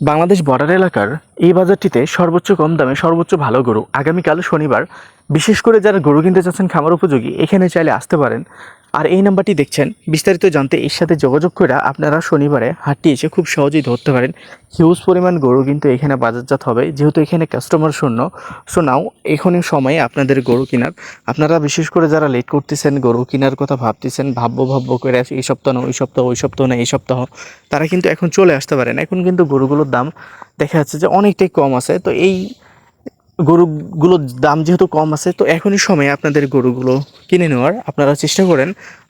Bangladesh border এলাকার এই বাজারটিতে সর্বোচ্চ কম দামে সর্বোচ্চ ভালো গরু আগামীকাল শনিবার। বিশেষ করে যারা গরু কিনতে চাচ্ছেন খামার উপযোগী, এখানে চাইলে আসতে পারেন। আর এই নাম্বারটি দেখছেন, বিস্তারিত জানতে এর সাথে যোগাযোগ করে আপনারা শনিবারে হাটটি এসে খুব সহজেই ধরতে পারেন। হিউজ পরিমাণ গরু কিন্তু এখানে বাজারজাত হবে। যেহেতু এখানে কাস্টমার শূন্য সো নাও এখনই সময়ে আপনাদের গরু কেনার। আপনারা বিশেষ করে যারা লেট করতেছেন, গরু কেনার কথা ভাবতেছেন, ভাববো ভাববো করে এই সপ্তাহ না, ওই সপ্তাহ ওই সপ্তাহ না, এই সপ্তাহ, তারা কিন্তু এখন চলে আসতে পারেন এখন কিন্তু গরুগুলোর দাম দেখা যাচ্ছে যে অনেকটাই কম আছে। তো এই গরুগুলোর দাম যেহেতু কম আছে, তো এখনই সময় আপনাদের গরুগুলো কিনে নেওয়ার আপনারা চেষ্টা করেন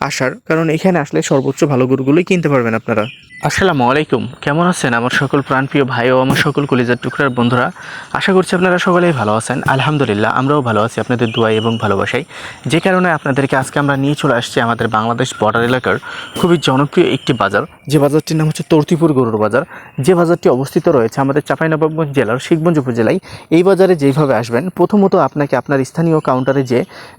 আসার। কারণ এখানে আসলে সর্বোচ্চ ভালো গরুগুলোই কিনতে পারবেন আপনারা। আসসালামু আলাইকুম। কেমন আছেন আমার সকল প্রাণপ্রিয় ভাই ও আমার সকল কলিজার টুকরার বন্ধুরা? আশা করছি আপনারা সকলেই ভালো আছেন। আলহামদুলিল্লাহ, আমরাও ভালো আছি আপনাদের দোয়াই এবং ভালোবাসাই। যে কারণে আপনাদেরকে আজকে আমরা নিয়ে চলে আসছি আমাদের বাংলাদেশ বর্ডার এলাকার খুবই জনপ্রিয় একটি বাজার। যে বাজারটির নাম হচ্ছে তর্তিপুর গরুর বাজার। যে বাজারটি অবস্থিত রয়েছে আমাদের চাঁপাইনবাবগঞ্জ জেলার শিখগঞ্জ উপজেলায়। এই বাজারে যেইভাবে আসবেন? প্রথমত আপনাকে আপনার স্থানীয় কাউন্টারে যে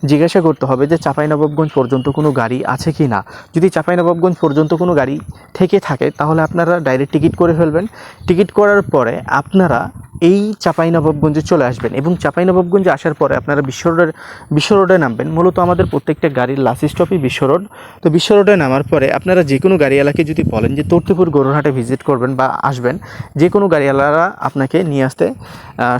জিজ্ঞাসা করতে হবে যে চাঁপাইনবাবগঞ্জ পর্যন্ত কোনো গাড়ি আছে কি না। যদি চাঁপাইনবাবগঞ্জ পর্যন্ত কোনো গাড়ি থেকে থাকে, তাহলে আপনারা ডাইরেক্ট টিকিট করে ফেলবেন। টিকিট করার পরে আপনারা এই চাঁপাইনবাবগঞ্জে চলে আসবেন এবং চাঁপাইনবাবগঞ্জে আসার পরে আপনারা বিশ্ব রোডের বিশ্ব রোডে নামবেন। মূলত আমাদের প্রত্যেকটা গাড়ির লাস্ট স্টপই বিশ্ব রোড তো বিশ্ব রোডে নামার পরে আপনারা যে কোনো গাড়িওয়ালাকে যদি বলেন যে তর্তিপুর গরুরহাটে ভিজিট করবেন বা আসবেন যে কোনো গাড়িওয়ালারা আপনাকে নিয়ে আসতে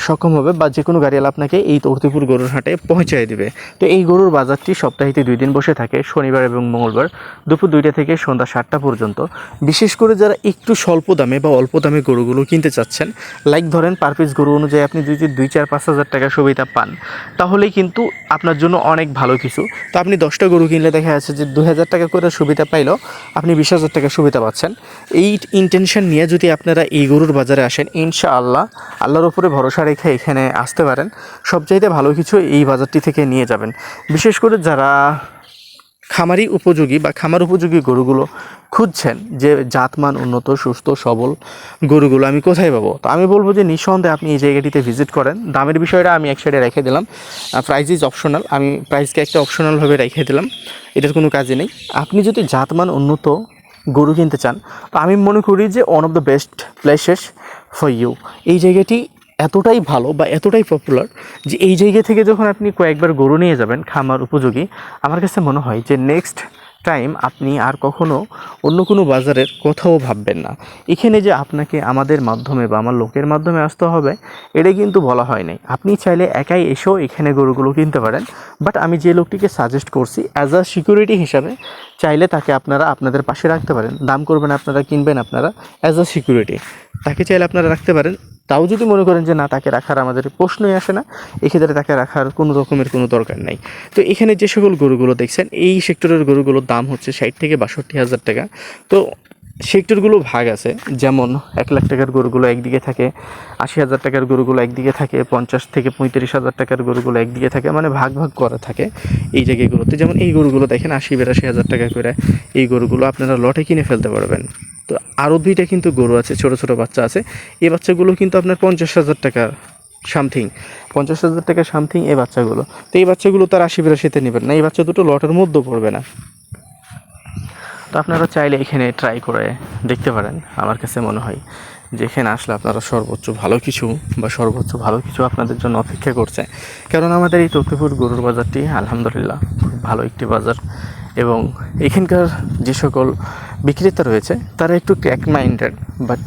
সক্ষম হবে বা যে কোনো গাড়িওয়ালা আপনাকে এই তর্তিপুর গরুরহাটে পৌঁছায় দেবে। তো এই গরুর বাজারটি সপ্তাহে দুই দিন বসে থাকে, শনিবার এবং মঙ্গলবার দুপুর দুইটা থেকে সন্ধ্যা সাতটা পর্যন্ত। বিশেষ করে যারা একটু স্বল্প দামে বা অল্প দামে গরুগুলো কিনতে চাচ্ছেন লাইক ধরেন পার পিস গরু অনুযায়ী আপনি যদি দুই চার, পাঁচ হাজার টাকা সুবিধা পান, তাহলেই কিন্তু আপনার জন্য অনেক ভালো কিছু। তো আপনি দশটা গরু কিনলে দেখা যাচ্ছে যে দু হাজার টাকা করে সুবিধা পাইলেও আপনি বিশ হাজার টাকা সুবিধা পাচ্ছেন। এই ইন্টেনশন নিয়ে যদি আপনারা এই গরুর বাজারে আসেন, ইনশাআল্লাহ আল্লাহর উপরে ভরসা রেখে এখানে আসতে পারেন। সবচাইতে ভালো কিছু এই বাজারটি থেকে নিয়ে যাবেন। বিশেষ করে যারা খামারি উপযোগী বা খামার উপযোগী গরুগুলো খুঁজছেন যে জাতমান উন্নত, সুস্থ, সবল গরুগুলো আমি কোথায় পাবো? তো আমি বলব যে নিঃসন্দেহে আপনি এই জায়গাটিতে ভিজিট করেন। দামের বিষয়টা আমি এক সাইডে রেখে দিলাম। প্রাইস ইজ অপশনাল আমি প্রাইসকে একটা অপশনালভাবে রেখে দিলাম। এটার কোনো কাজে নেই। আপনি যদি জাতমান উন্নত গরু কিনতে চান, তো আমি মনে করি যে one of the best places for you এই জায়গাটি এতটাই ভালো বা এতটাই পপুলার যে এই জায়গা থেকে যখন আপনি কয়েকবার গরু নিয়ে যাবেন খামার উপযোগী, আমার কাছে মনে হয় যে নেক্সট টাইম আপনি আর কখনো অন্য কোনো বাজারের কোথাও ভাববেন না। এখানে যে আপনাকে আমাদের মাধ্যমে বা আমার লোকের মাধ্যমে আসতে হবে, এটা কিন্তু বলা হয় নাই। আপনি চাইলে একাই এসেও এখানে গরুগুলো কিনতে পারেন বাট আমি যে লোকটিকে সাজেস্ট করছি অ্যাজ আ সিকিউরিটি হিসাবে চাইলে তাকে আপনারা আপনাদের পাশে রাখতে পারেন। দাম করবেন আপনারা, কিনবেন আপনারা অ্যাজ আ সিকিউরিটি তাকে চাইলে আপনারা রাখতে পারেন। তাও যদি মনে করেন যে না, তাকে রাখার আমাদের প্রশ্নই আসে না, এক্ষেত্রে তাকে রাখার কোনো রকমের কোনো দরকার নাই। তো এখানে যে সকল গরুগুলো দেখছেন, এই সেক্টরের গরুগুলোর দাম হচ্ছে ষাট থেকে বাষট্টি হাজার টাকা। তো সেক্টরগুলো ভাগ আছে, যেমন এক লাখ টাকার গরুগুলো একদিকে থাকে, আশি হাজার টাকার গরুগুলো একদিকে থাকে, পঞ্চাশ থেকে পঁয়ত্রিশ হাজার টাকার গরুগুলো একদিকে থাকে মানে ভাগ ভাগ করা থাকে এই জায়গাগুলোতে। যেমন এই গরুগুলো দেখেন, আশি বিরাশি হাজার টাকা করে এই গরুগুলো আপনারা লটে কিনে ফেলতে পারবেন। তো আরও দুইটা কিন্তু গরু আছে, ছোট ছোট বাচ্চা আছে। এই বাচ্চাগুলো কিন্তু আপনার পঞ্চাশ হাজার টাকা সামথিং পঞ্চাশ হাজার টাকা সামথিং এই বাচ্চাগুলো। তো এই বাচ্চাগুলো তার আশি বিরাশিতে নেবেন না। এই বাচ্চা দুটো লটের মধ্যেও পড়বে না। তো আপনারা চাইলে এখানে ট্রাই করে দেখতে পারেন, আমার কাছে মনে হয়। যে এখানে আসলে আপনারা সর্বোচ্চ ভালো কিছু বা সর্বোচ্চ ভালো কিছু আপনাদের জন্য অপেক্ষা করছে। কারণ আমাদের এই তথ্যপুর গরুর বাজারটি আলহামদুলিল্লাহ, খুব ভালো একটি বাজার। এবং এখানকার যে সকল বিক্রেতা রয়েছে, তারা একটু ক্র্যাক মাইন্ডেড বাট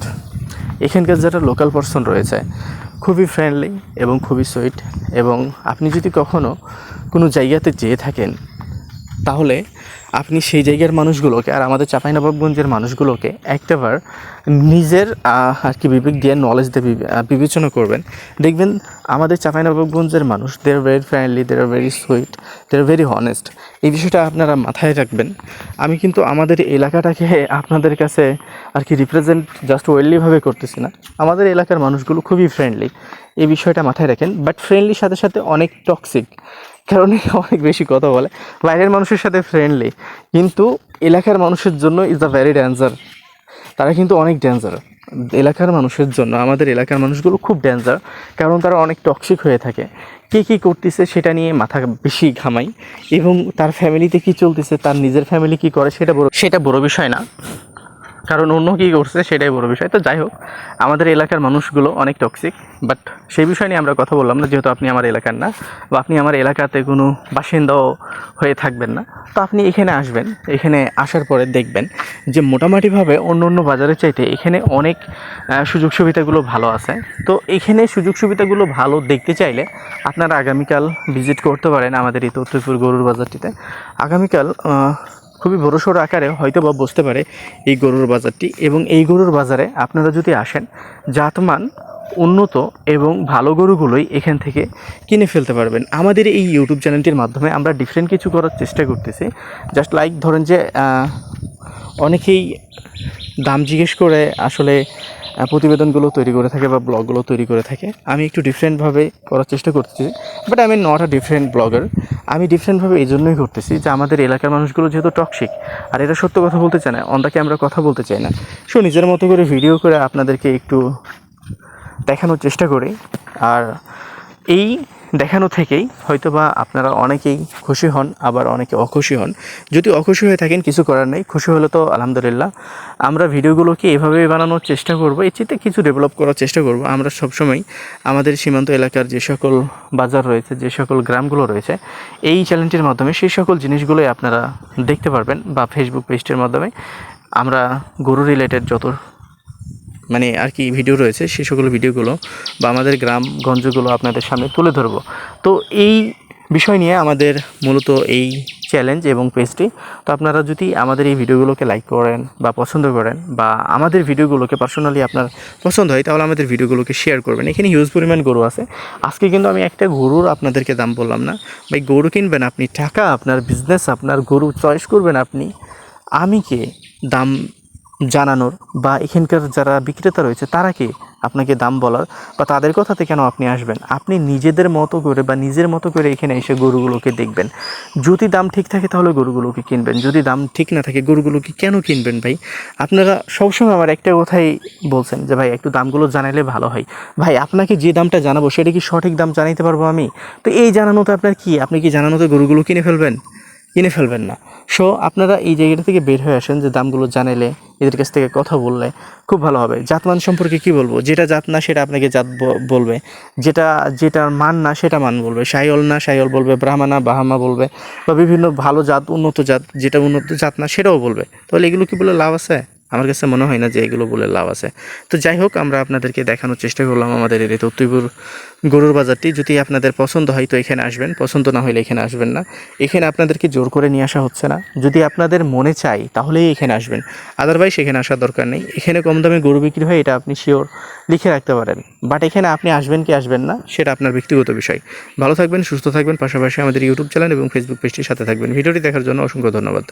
এখানকার যারা লোকাল পার্সন রয়েছে, খুবই ফ্রেন্ডলি এবং খুবই সুইট এবং আপনি যদি কখনও কোনো জায়গাতে যেয়ে থাকেন তাহলে আপনি সেই জায়গার মানুষগুলোকে আর আমাদের চাঁপাইনবাবগঞ্জের মানুষগুলোকে একটাবার নিজের আর কি বিবেক দিয়ে নলেজ দিয়ে বিবেচনা করবেন। দেখবেন আমাদের চাঁপাইনবাবগঞ্জের মানুষ they are very friendly they are very sweet they are very honest এই বিষয়টা আপনারা মাথায় রাখবেন। আমি কিন্তু আমাদের এলাকাটাকে আপনাদের কাছে আর কি রিপ্রেজেন্ট জাস্ট ওয়েললিভাবে করতেছি না। আমাদের এলাকার মানুষগুলো খুবই ফ্রেন্ডলি এই বিষয়টা মাথায় রাখেন। বাট ফ্রেন্ডলির সাথে সাথে অনেক টক্সিক কারণে অনেক বেশি কথা বলে। বাইরের মানুষের সাথে ফ্রেন্ডলি কিন্তু এলাকার মানুষের জন্য ইজ দ্য ভেরি ডেঞ্জার তারা কিন্তু অনেক ডেঞ্জার এলাকার মানুষের জন্য, আমাদের এলাকার মানুষগুলো খুব ডেঞ্জার কারণ তারা অনেক টক্সিক হয়ে থাকে। কে কী করতেছে সেটা নিয়ে মাথা বেশি ঘামাই এবং তার ফ্যামিলিতে কি চলতেছে, তার নিজের ফ্যামিলি কি করে, সেটা বড় সেটা বড় বিষয় না। কারণ অন্য কী করছে সেটাই বড় বিষয়। তো যাই হোক, আমাদের এলাকার মানুষগুলো অনেক টক্সিক বাট সেই বিষয় নিয়ে আমরা কথা বললাম না, যেহেতু আপনি আমার এলাকার না, বা আপনি আমার এলাকাতে কোনো বাসিন্দাও হয়ে থাকবেন না, তো আপনি এখানে আসবেন, এখানে আসার পরে দেখবেন যে মোটামুটিভাবে অন্য অন্য বাজারের চাইতে এখানে অনেক সুযোগ সুবিধাগুলো ভালো আছে। তো এখানে সুযোগ সুবিধাগুলো ভালো দেখতে চাইলে আপনারা আগামীকাল ভিজিট করতে পারেন আমাদের এই তথ্যপুর গরুর বাজারটিতে। আগামীকাল খুবই বড়সড় আকারে হয়তো বা বসতে পারে এই গরুর বাজারটি এবং এই গরুর বাজারে আপনারা যদি আসেন, জাতমান উন্নত এবং ভালো গরুগুলোই এখান থেকে কিনে ফেলতে পারবেন। আমাদের এই ইউটিউব চ্যানেলটির মাধ্যমে আমরা ডিফারেন্ট কিছু করার চেষ্টা করতেছি। জাস্ট লাইক ধরেন যে অনেকেই দাম জিজ্ঞেস করে আসলে প্রতিবেদনগুলো তৈরি করে থাকে বা ব্লগগুলো তৈরি করে থাকে। আমি একটু ডিফারেন্টভাবে করার চেষ্টা করতেছি বাট আমি নট আ ডিফারেন্ট ব্লগার আমি ডিফারেন্টভাবে এই জন্যই করতেছি যে আমাদের এলাকার মানুষগুলো যেহেতু টক্সিক আর এটা সত্য কথা বলতে চায় না অন্দাকে আমরা কথা বলতে চাই না। সো নিজের মতো করে ভিডিও করে আপনাদেরকে একটু দেখানোর চেষ্টা করি। আর এই দেখানো থেকেই হয়তোবা আপনারা অনেকেই খুশি হন, আবার অনেকে অখুশি হন। যদি অখুশি হয়ে থাকেন, কিছু করার নেই, খুশি হলে তো আলহামদুলিল্লাহ। আমরা ভিডিওগুলোকে এভাবেই বানানোর চেষ্টা করব, এর চেয়ে কিছু ডেভেলপ করার চেষ্টা করব। আমরা সবসময় আমাদের সীমান্ত এলাকার যে সকল বাজার রয়েছে, যে সকল গ্রামগুলো রয়েছে, এই চ্যানেলটির মাধ্যমে সেই সকল জিনিসগুলোই আপনারা দেখতে পারবেন বা ফেসবুক পেজটির মাধ্যমে। আমরা গরু রিলেটেড যত মানে আর কি ভিডিও রয়েছে, সেই সকল ভিডিওগুলো বা আমাদের গ্রামগঞ্জগুলো আপনাদের সামনে তুলে ধরবো। তো এই বিষয় নিয়ে আমাদের মূলত এই চ্যালেঞ্জ এবং পেজটি তো আপনারা যদি আমাদের এই ভিডিওগুলোকে লাইক করেন বা পছন্দ করেন বা আমাদের ভিডিওগুলোকে পার্সোনালি আপনার পছন্দ হয়, তাহলে আমাদের ভিডিওগুলোকে শেয়ার করবেন। এখানে হিউজ পরিমাণ গরু আছে। আজকে কিন্তু আমি একটা গরুর আপনাদেরকে দাম বললাম না। ভাই, গরু কিনবেন আপনি, টাকা আপনার বিজনেস আপনার গরু চয়েস করবেন আপনি। আমি কে দাম জানানোর বা এখানকার যারা বিক্রেতা রয়েছে, তারা কি আপনাকে দাম বলার বা তাদের কথাতে কেন আপনি আসবেন? আপনি নিজেদের মতো করে বা নিজের মতো করে এখানে এসে গরুগুলোকে দেখবেন। যদি দাম ঠিক থাকে, তাহলে গরুগুলোকে কিনবেন। যদি দাম ঠিক না থাকে, গরুগুলোকে কেন কিনবেন ভাই? আপনারা সবসময় আমার একটা কথাই বলছেন যে, ভাই, একটু দামগুলো জানাইলে ভালো হয়। ভাই, আপনাকে যে দামটা জানাব, সেটা কি সঠিক দাম জানাইতে পারব আমি? তো এই জানানোতে আপনার কি? আপনি কি জানানোতে গরুগুলো কিনে ফেলবেন? কিনে ফেলবেন না। সো আপনারা এই জায়গাটা থেকে বের হয়ে আসেন যে দামগুলো জানাইলে, এদের কাছ থেকে কথা বললে খুব ভালো হবে। জাত মান সম্পর্কে কি বলব? যেটা জাত না, সেটা আপনাকে জাত বলবে। যেটা, যেটার মান না, সেটা মান বলবে। সাইল না সাইল বলবে। ব্রাহ্মণা বাহামা বলবে। বা বিভিন্ন ভালো জাত, উন্নত জাত, যেটা উন্নত জাত না, সেটাও বলবে। তাহলে এগুলো কি বলে লাভ আছে? আমার কাছে মনে হয় না যে এগুলো বলে লাভ আছে। তো যাই হোক, আমরা আপনাদেরকে দেখানোর চেষ্টা করলাম আমাদের এই তত্ত্বপুর গরুর বাজারটি। যদি আপনাদের পছন্দ হয় তো এখানে আসবেন, পছন্দ না হলে এখানে আসবেন না। এখানে আপনাদেরকে জোর করে নিয়ে আসা হচ্ছে না। যদি আপনাদের মনে চাই, তাহলেই এখানে আসবেন। আদারওয়াইজ এখানে আসার দরকার নেই। এখানে কম দামে গরু বিক্রি হয়, এটা আপনি শিওর লিখে রাখতে পারেন। বাট এখানে আপনি আসবেন কি আসবেন না, সেটা আপনার ব্যক্তিগত বিষয়। ভালো থাকবেন, সুস্থ থাকবেন। পাশাপাশি আমাদের ইউটিউব চ্যানেল এবং ফেসবুক পেজটির সাথে থাকবেন। ভিডিওটি দেখার জন্য অসংখ্য ধন্যবাদ।